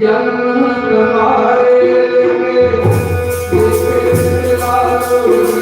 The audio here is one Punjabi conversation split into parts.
ਜਨਮ ਕਮਾਰੇ ਕੇ ਇਸੇ ਲਾਲੋ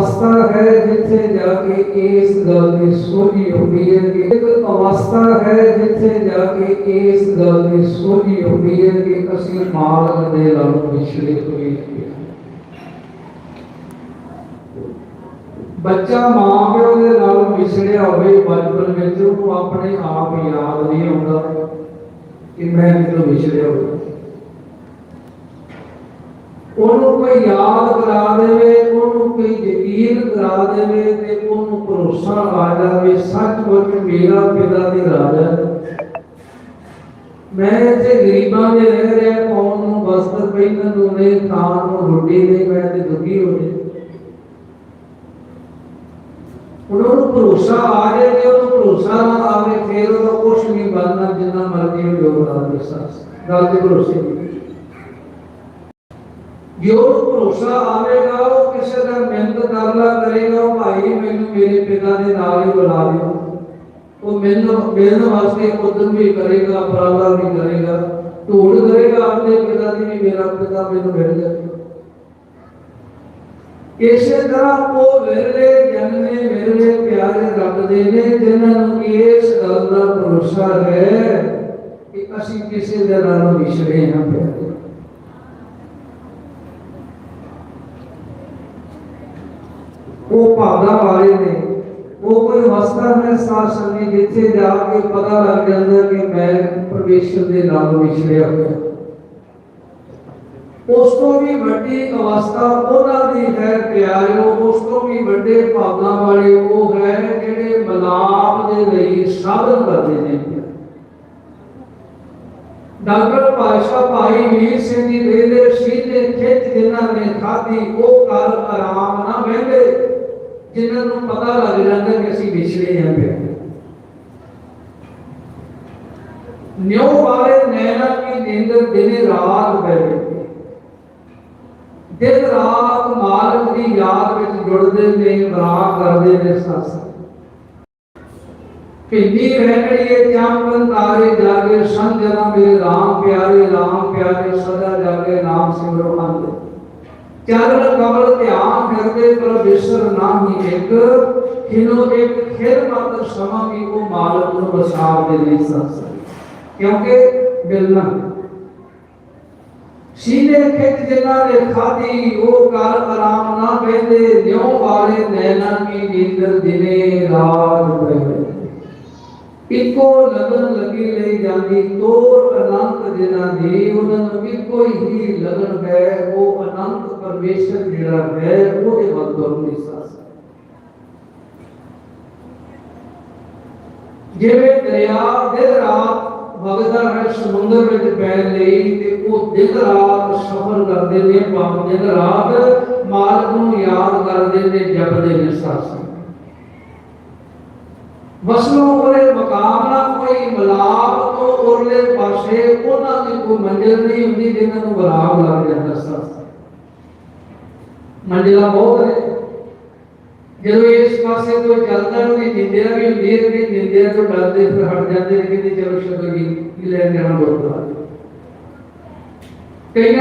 ਇੱਕ ਅਵਸਥਾ ਹੈ ਜਿੱਥੇ ਜਾ ਕੇ ਇਸ ਗੱਲ ਦੀ ਸੋਝੀ ਹੁੰਦੀ ਹੈ ਕਿ ਇੱਕ ਅਵਸਥਾ ਹੈ ਜਿੱਥੇ ਜਾ ਕੇ ਇਸ ਗੱਲ ਦੀ ਸੋਝੀ ਹੁੰਦੀ ਹੈ ਕਿ ਅਸੀਂ ਮਾਲਕ ਦੇ ਨਾਲ ਵਿਛੜੇ ਹੋਏ ਹਾਂ ਬੱਚਾ ਮਾਂ ਪਿਓ ਦੇ ਨਾਲ ਵਿਛੜਿਆ ਹੋਵੇ ਬਚਪਨ ਵਿੱਚ ਉਹ ਆਪਣੇ ਆਪ ਯਾਦ ਨਹੀਂ ਆਉਂਦਾ ਕਿ ਮੈਂ ਕਿਦੋਂ ਵਿਛੜਿਆ ਹੋਇਆ ਉਹਨੂੰ ਕੋਈ ਯਾਦ ਕਰਾ ਦੇਵੇ, ਉਹਨੂੰ ਕੋਈ ਯਕੀਨ ਕਰਾ ਦੇਵੇ ਤੇ ਉਹਨੂੰ ਭਰੋਸਾ ਆ ਜਾਵੇ, ਸੱਚਮੁੱਚ ਮੇਰਾ ਪਿਤਾ ਦੀ ਰਾਜ ਮੈਂ ਇੱਥੇ ਗਰੀਬਾਂ ਦੇ ਰਹਿ ਰਿਹਾ, ਕੌਮ ਨੂੰ ਵਸਤਰ ਪਹਿਨਣ ਨੂੰ ਨਹੀਂ ਖਾਣ ਨੂੰ ਰੋਟੀ ਨਹੀਂ, ਮੈਂ ਤੇ ਦੁਖੀ ਹੋ ਜੇ ਉਹਨਾਂ ਨੂੰ ਭਰੋਸਾ ਆ ਜਾਏ ਤੇ ਉਹਨੂੰ ਭਰੋਸਾ ਨਾ ਆਵੇ, ਫੇਰ ਉਹਦਾ ਕੁਛ ਨਹੀਂ ਬਣਨਾ, ਜਿੰਨਾ ਮਰਜ਼ੀ ਉਹ ਯੋਗਦਾਨ ਦੇ ਸਾਥ ਗੱਲ ਤੇ ਭਰੋਸੇ ਦੀ। ਜੋ ਉਹਨੂੰ ਭਰੋਸਾ ਆਵੇਗਾ, ਉਹ ਕਿਸੇ ਦਾ ਮਿਹਨਤ ਕਰਲਾ ਕਰੇਗਾ ਭਾਈ ਮੈਨੂੰ ਮੇਰੇ ਪਿਤਾ ਦੇ ਨਾਲ ਹੀ ਬੁਲਾ ਦਿਓ ਉਹ ਮੈਨੂੰ ਮਿਲਣ ਵਾਸਤੇ ਉਦਮ ਵੀ ਕਰੇਗਾ ਉਪਰਾਲਾ ਵੀ ਕਰੇਗਾ ਢੂੜ ਕਰੇਗਾ, ਆਪਣੇ ਪਿਤਾ ਦੀ ਵੀ ਮੇਰਾ ਪਿਤਾ ਮੈਨੂੰ ਮਿਲ ਜਾਵੇ। ਇਸੇ ਤਰ੍ਹਾਂ ਉਹ ਵਿਰਲੇ, ਜਨਮੇ ਵਿਰਲੇ, ਪਿਆਰੇ ਰੱਬ ਦੇ ਨੇ, ਜਿਨ੍ਹਾਂ ਨੂੰ ਇਸ ਗੱਲ ਦਾ ਭਰੋਸਾ ਹੈ ਕਿ ਅਸੀਂ ਕਿਸੇ ਦੇ ਨਾਲ ਵਿਛੜੇ ਹਾਂ, ਪਿਆਰੇ। ਉਹ ਭਾਵਨਾ ਵਾਲੇ ਨੇ। ਉਹ ਕੋਈ ਅਵਸਥਾ ਹੈ ਸਾਧ ਸੰਗਤ ਜਿੱਥੇ ਜਾ ਕੇ ਪਤਾ ਲੱਗ ਜਾਂਦਾ ਕਿ ਮੈਂ ਪਰਮੇਸ਼ਰ ਦੇ ਨਾਲ ਵਿਛੜਿਆ ਹੋਇਆ ਉਸ ਤੋਂ ਵੀ ਵੱਡੀ ਅਵਸਥਾ ਉਹਨਾਂ ਦੀ ਹੈ ਪਿਆਰਿਓ, ਉਸ ਤੋਂ ਵੀ ਵੱਡੇ ਭਾਵਨਾ ਵਾਲੇ ਉਹ ਹੈ ਜਿਹੜੇ ਮਨਾਪ ਦੇ ਲਈ ਸਾਧਨ ਕਰਦੇ ਨੇ। ਡਾਕਟਰ ਪਾਸ਼ਾ ਭਾਈ ਵੀਰ ਸਿੰਘ ਜੀ ਦੇ ਸੀਧੇ ਖਿੱਚ ਜਿਨ੍ਹਾਂ ਨੇ ਖਾਧੀ, ਉਹ ਕਰ ਆਰਾਮ ਜਿਨ੍ਹਾਂ ਨੂੰ ਪਤਾ ਲੱਗ ਜਾਂਦਾ ਕਿ ਅਸੀਂ ਵਿਛੜੇ ਹਾਂ ਪਿਆ। ਨਿਉ ਵਾਲੇ ਨੈਣਾ ਕੀ ਨੀਂਦਰ ਦਿਨੇ ਰਾਤ ਬੈਠੇ ਦਿਨ ਰਾਤ ਮਾਲਕ ਦੀ ਯਾਦ ਵਿੱਚ ਜੁੜਦੇ ਨੇ ਵਿਰਾਗ ਕਰਦੇ ਨੇ ਸੱਸ। ਭਿੰਦੀ ਰਹਿਣੀਏ ਚਾਂਪਨ ਤਾਰੇ ਜਾਗੇ ਸੰਜਨਾ ਮੇਰੇ ਰਾਮ ਪਿਆਰੇ ਰਾਮ ਪਿਆਰੇ, ਸਦਾ ਜਾਗੇ, ਨਾਮ ਸਿਮਰੋ ਅੰਤ ਚਰਨ ਕਮਲ ਧਿਆਨ ਕਰਦੇ ਪਰ ਵਿਸਰ ਨਾਹੀ ਇੱਕ, ਕਿਨੋ ਇੱਕ ਖੇਰ ਮਾਤਰ ਸਮਾਂ ਵੀ ਉਹ ਮਾਲਕ ਨੂੰ ਬਸਾਵ ਦੇ ਲਈ ਸੱਸ ਕਿਉਂਕਿ ਮਿਲਣਾ ਸੀਨੇ ਖਿੱਚ ਜਿਨ੍ਹਾਂ ਨੇ ਖਾਦੀ ਉਹ ਕਰ ਆਰਾਮ ਨਾ ਬਹਿੰਦੇ ਨਿਉ ਵਾਲੇ ਨੈਣਾ ਕੀ ਨੀਂਦਰ ਦਿਨੇ ਰਾਤ ਬਹਿ ਇੱਕੋ ਲਗਨ ਲੱਗੀ ਲਈ ਜਾਂਦੀ, ਤੋਰ ਅਨੰਤ ਜਿਨ੍ਹਾਂ ਦੀ ਉਹਨਾਂ ਨੂੰ ਇੱਕੋ ਹੀ ਲਗਨ ਹੈ, ਉਹ ਅਨੰਤ ਪਰਮੇਸ਼ਰ ਜਿਹੜਾ ਹੈ, ਉਹਦੇ ਵੱਲ ਤੁਰਨ ਦੀ ਸਾਸ ਜਿਵੇਂ ਦਰਿਆ ਦਿਨ ਰਾਤ ਵਗਦਾ ਹੈ, ਸਮੁੰਦਰ ਵਿੱਚ ਪੈਣ ਲਈ, ਤੇ ਉਹ ਦਿਨ ਰਾਤ ਸਫ਼ਰ ਕਰਦੇ ਨੇ, ਭਾਵ ਦਿਨ ਰਾਤ ਮਾਲਕ ਨੂੰ ਯਾਦ ਕਰਦੇ ਨੇ ਜਪਦੇ ਨੇ ਸਾਸ। ਵਸਲੋਂ ਉਹਦੇ ਕੋਈ ਮਲਾਪ ਤੋਂ ਉਰਲੇ ਪਾਸੇ ਉਹਨਾਂ ਦੀ ਕੋਈ ਮੰਜ਼ਿਲ ਨਹੀਂ ਹੁੰਦੀ ਜਿਨ੍ਹਾਂ ਨੂੰ ਬਰਾਬ ਲੱਗ ਜਾਂਦਾ ਸਸ ਮੰਜ਼ਿਲਾਂ ਬਹੁਤ ਨੇ ਜਦੋਂ ਇਸ ਪਾਸੇ ਤੋਂ ਚੱਲਦਾ ਨੂੰ ਵੀ ਨਿੰਦਿਆ ਵੀ ਹੁੰਦੀ ਹੈ ਕਿ ਨਿੰਦਿਆ ਤੋਂ ਡਰਦੇ ਫਿਰ ਹਟ ਜਾਂਦੇ ਨੇ ਕਿ ਚਲੋ ਸ਼ਬਦ ਜੀ ਕੀ ਲੈ ਜਾਣਾ ਗੁਰਦੁਆਰੇ ਕਈਆਂ